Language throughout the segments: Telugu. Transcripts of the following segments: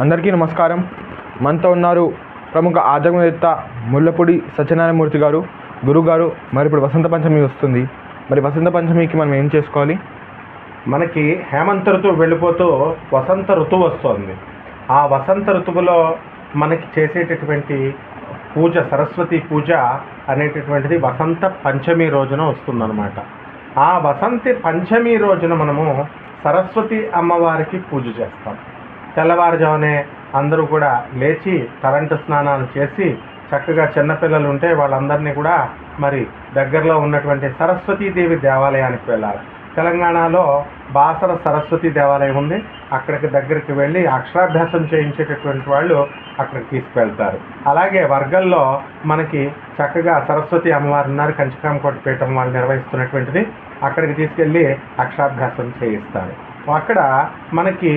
అందరికీ నమస్కారం. మనతో ఉన్నారు ప్రముఖ ఆధ్యాత్మికవేత్త ముల్లపూడి సత్యనారాయణమూర్తి గారు గురుగారు మరి ఇప్పుడు వసంత పంచమి వస్తుంది. మరి వసంత పంచమికి మనం ఏం చేసుకోవాలి? మనకి హేమంత ఋతువు వెళ్ళిపోతూ వసంత ఋతువు వస్తుంది. ఆ వసంత ఋతువులో మనకి చేసేటటువంటి పూజ సరస్వతి పూజ అనేటటువంటిది వసంత పంచమి రోజున వస్తుందన్నమాట. ఆ వసంత పంచమి రోజున మనము సరస్వతి అమ్మవారికి పూజ చేస్తాం. తెల్లవారుజామునే అందరూ కూడా లేచి కరెంటు స్నానాలు చేసి చక్కగా చిన్నపిల్లలు ఉంటే వాళ్ళందరినీ కూడా మరి దగ్గరలో ఉన్నటువంటి సరస్వతీదేవి దేవాలయానికి వెళ్ళాలి. తెలంగాణలో బాసర సరస్వతి దేవాలయం ఉంది. అక్కడికి దగ్గరికి వెళ్ళి అక్షరాభ్యాసం చేయించేటటువంటి వాళ్ళు అక్కడికి తీసుకువెళ్తారు. అలాగే వర్గల్లో మనకి చక్కగా సరస్వతి అమ్మవారు ఉన్నారు. కంచికామకోట పీఠం వాళ్ళు నిర్వహిస్తున్నటువంటిది. అక్కడికి తీసుకెళ్ళి అక్షరాభ్యాసం చేయిస్తారు. అక్కడ మనకి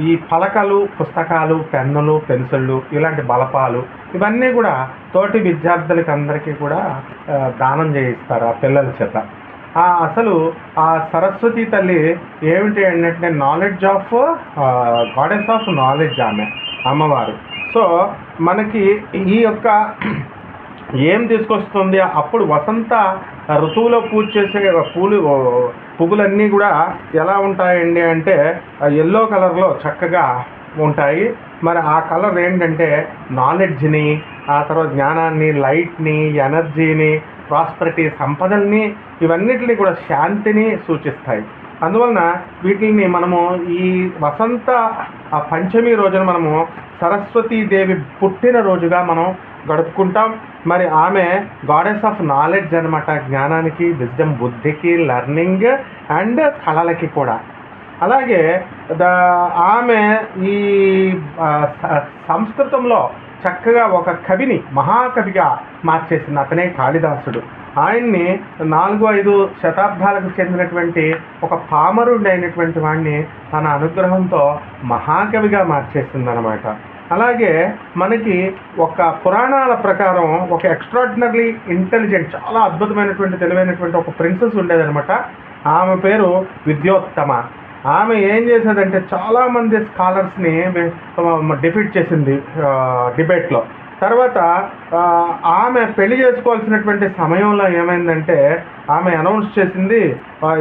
ఈ పలకలు పుస్తకాలు పెన్నులు పెన్సిళ్ళు ఇలాంటి బలపాలు ఇవన్నీ కూడా తోటి విద్యార్థులకి అందరికీ కూడా దానం చేయిస్తారు ఆ పిల్లల చేత. ఆ అసలు ఆ సరస్వతి తల్లి ఏమిటి అంటే knowledge of goddess of knowledge ఆమె అమ్మవారు. సో మనకి ఈ యొక్క ఏం తీసుకొస్తుంది? అప్పుడు వసంత ఋతువులో పూజ చేసే పూలు పువ్వులన్నీ కూడా ఎలా ఉంటాయండి అంటే ఎల్లో కలర్లో చక్కగా ఉంటాయి. మరి ఆ కలర్ ఏంటంటే నాలెడ్జ్ని ఆ తర్వాత జ్ఞానాన్ని లైట్ని ఎనర్జీని ప్రాస్పరిటీ సంపదల్ని ఇవన్నిటిని కూడా శాంతిని సూచిస్తాయి. అందువలన వీటిని మనము ఈ వసంత ఆ పంచమి రోజున మనము సరస్వతీదేవి పుట్టిన రోజుగా మనం గడుపుకుంటాం. మరి ఆమె గాడెస్ ఆఫ్ నాలెడ్జ్ అనమాట జ్ఞానానికి విజ్డమ్ బుద్ధికి లర్నింగ్ అండ్ కళలకి కూడా. అలాగే ద ఆమె ఈ సంస్కృతంలో చక్కగా ఒక కవిని మహాకవిగా మార్చేసింది. అతనే కాళిదాసుడు. ఆయన్ని నాలుగు ఐదు శతాబ్దాలకు చెందినటువంటి ఒక పామరుడు అయినటువంటి వాడిని తన అనుగ్రహంతో మహాకవిగా మార్చేసింది అనమాట అలాగే మనకి ఒక పురాణాల ప్రకారం ఒక ఎక్స్ట్రాడినరీ ఇంటెలిజెంట్ చాలా అద్భుతమైనటువంటి తెలివైనటువంటి ఒక ప్రిన్సెస్ ఉండేదనమాట ఆమె పేరు విద్యోత్తమ. ఆమె ఏం చేసేదంటే చాలామంది స్కాలర్స్ని డిఫీట్ చేసింది డిబేట్లో తర్వాత ఆమె పెళ్ళి చేసుకోవాల్సినటువంటి సమయంలో ఏమైందంటే ఆమె అనౌన్స్ చేసింది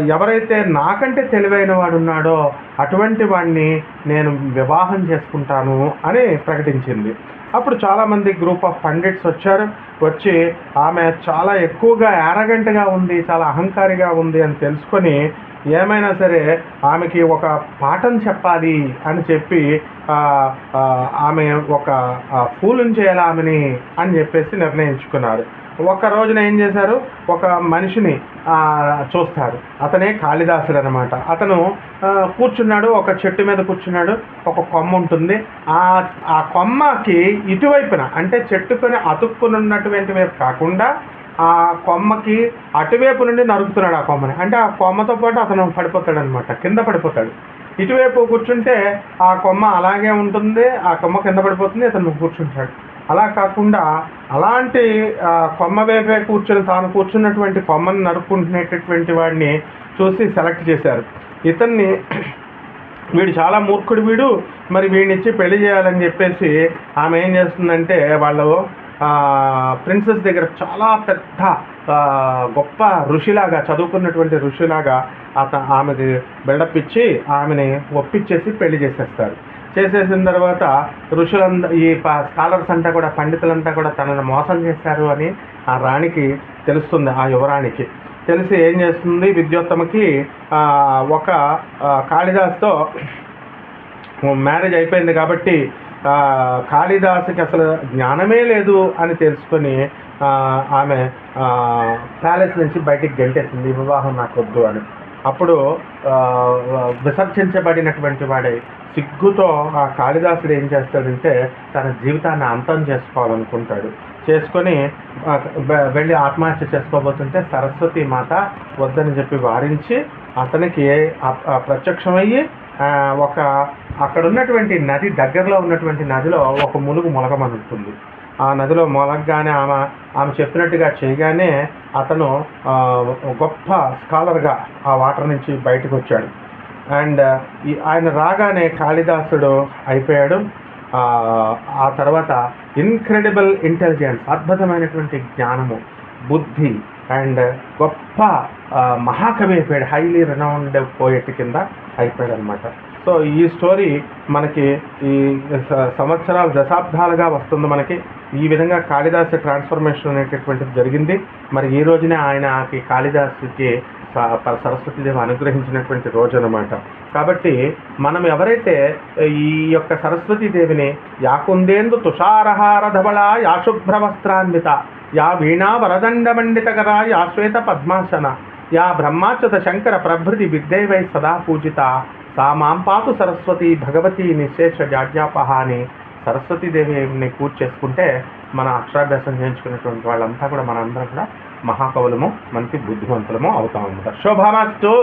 ఎవరైతే నాకంటే తెలివైన వాడు ఉన్నాడో అటువంటి వాడిని నేను వివాహం చేసుకుంటాను అని ప్రకటించింది. అప్పుడు చాలామంది గ్రూప్ ఆఫ్ పండిట్స్ వచ్చారు. వచ్చి ఆమె చాలా ఎక్కువగా యారగంటగా ఉంది చాలా అహంకారిగా ఉంది అని తెలుసుకొని ఏమైనా సరే ఆమెకి ఒక పాఠం చెప్పాలి అని చెప్పి ఆమె ఒక ఫూలుని చేయాలి ఆమెని అని చెప్పేసి నిర్ణయించుకున్నారు. ఒక రోజున ఏం చేశారు? ఒక మనిషిని చూస్తారు. అతనే కాళిదాసుడు అనమాట అతను కూర్చున్నాడు ఒక చెట్టు మీద కూర్చున్నాడు ఒక కొమ్మ ఉంటుంది. ఆ ఆ కొమ్మకి ఇటువైపున అంటే చెట్టుకొని అతుక్కుని ఉన్నటువంటి వైపు కాకుండా ఆ కొమ్మకి అటువైపు నుండి నరుకుతున్నాడు ఆ కొమ్మని. అంటే ఆ కొమ్మతో పాటు అతను పడిపోతాడు అనమాట కింద పడిపోతాడు. ఇటువైపు కూర్చుంటే ఆ కొమ్మ అలాగే ఉంటుంది ఆ కొమ్మ కింద పడిపోతుంది అతను కూర్చుంటాడు. అలా కాకుండా అలాంటి కొమ్మ వైపే కూర్చొని తాను కూర్చున్నటువంటి కొమ్మను నడుపుకుంటున్నటువంటి వాడిని చూసి సెలెక్ట్ చేశారు. ఇతన్ని వీడు చాలా మూర్ఖుడు వీడు మరి వీడినిచ్చి పెళ్ళి చేయాలని చెప్పేసి ఆమె ఏం చేస్తుందంటే వాళ్ళు ప్రిన్సెస్ దగ్గర చాలా పెద్ద గొప్ప ఋషిలాగా చదువుకున్నటువంటి ఋషిలాగా అత ఆమెకి బిల్డప్ ఇచ్చి ఆమెని ఒప్పించేసి పెళ్ళి చేసేస్తారు. చేసేసిన తర్వాత ఋషులంద ఈ స్కాలర్స్ అంతా కూడా పండితులంతా కూడా తనను మోసం చేశారు అని ఆ రాణికి తెలుస్తుంది ఆ యువరాణికి. తెలిసి ఏం చేస్తుంది విద్యోత్తమకి ఒక కాళిదాస్తో మ్యారేజ్ అయిపోయింది కాబట్టి కాళిదాసుకి అసలు జ్ఞానమే లేదు అని తెలుసుకొని ఆమె ప్యాలెస్ నుంచి బయటికి గెంటేసింది వివాహం నాకు వద్దు అని. అప్పుడు విసర్జించబడినటువంటి వాడే సిగ్గుతో ఆ కాళిదాసుడు ఏం చేస్తాడంటే తన జీవితాన్ని అంతం చేసుకోవాలనుకుంటాడు. చేసుకొని వెళ్ళి ఆత్మహత్య చేసుకోబోతుంటే సరస్వతి మాత వద్దని చెప్పి వారించి అతనికి ప్రత్యక్షమయ్యి ఒక అక్కడ ఉన్నటువంటి నది దగ్గరలో ఉన్నటువంటి నదిలో ఒక ములుగు మొలగమనుంటుంది ఆ నదిలో మొలగగానే ఆమె ఆమె చెప్పినట్టుగా చేయగానే అతను గొప్ప స్కాలర్గా ఆ వాటర్ నుంచి బయటకు వచ్చాడు అండ్ ఆయన రాగానే కాళిదాసుడు అయిపోయాడు. ఆ, తర్వాత ఇన్క్రెడిబుల్ ఇంటెలిజెన్స్ అద్భుతమైనటువంటి జ్ఞానము బుద్ధి అండ్ గొప్ప మహాకవి అయిపోయాడు. హైలీ రినౌండ్ పోయెట్ కింద అయిపోయాడు అనమాట సో ఈ స్టోరీ మనకి ఈ స- సంవత్సరాలు దశాబ్దాలుగా వస్తుంది మనకి. ఈ విధంగా కాళిదాసు ట్రాన్స్ఫర్మేషన్ అనేటటువంటిది జరిగింది. మరి ఈ రోజునే ఆయనకి కాళిదాసుకి స- సరస్వతీదేవి అనుగ్రహించినటువంటి రోజు అనమాట కాబట్టి మనం ఎవరైతే ఈ యొక్క సరస్వతీదేవిని యాకుందేందు తుషారహార ధవళ యాశుభ్ర వస్త్రాన్విత యా వీణా వరదండమండితకర యా శ్వేత పద్మాసన యా బ్రహ్మాచ్యుత శంకర ప్రభృతి విద్యవై సదా పూజిత. సా మాం పాతు సరస్వతి భగవతి నిశేష జాడ్యాపహ అని సరస్వతీదేవిని పూజ చేసుకుంటే మన అక్షరాభ్యాసం చేయించుకున్నటువంటి వాళ్ళంతా కూడా మనందరం కూడా మహాకవులము మంచి బుద్ధిమంతులము అవుతాం అన్నమాట. శుభమస్తు!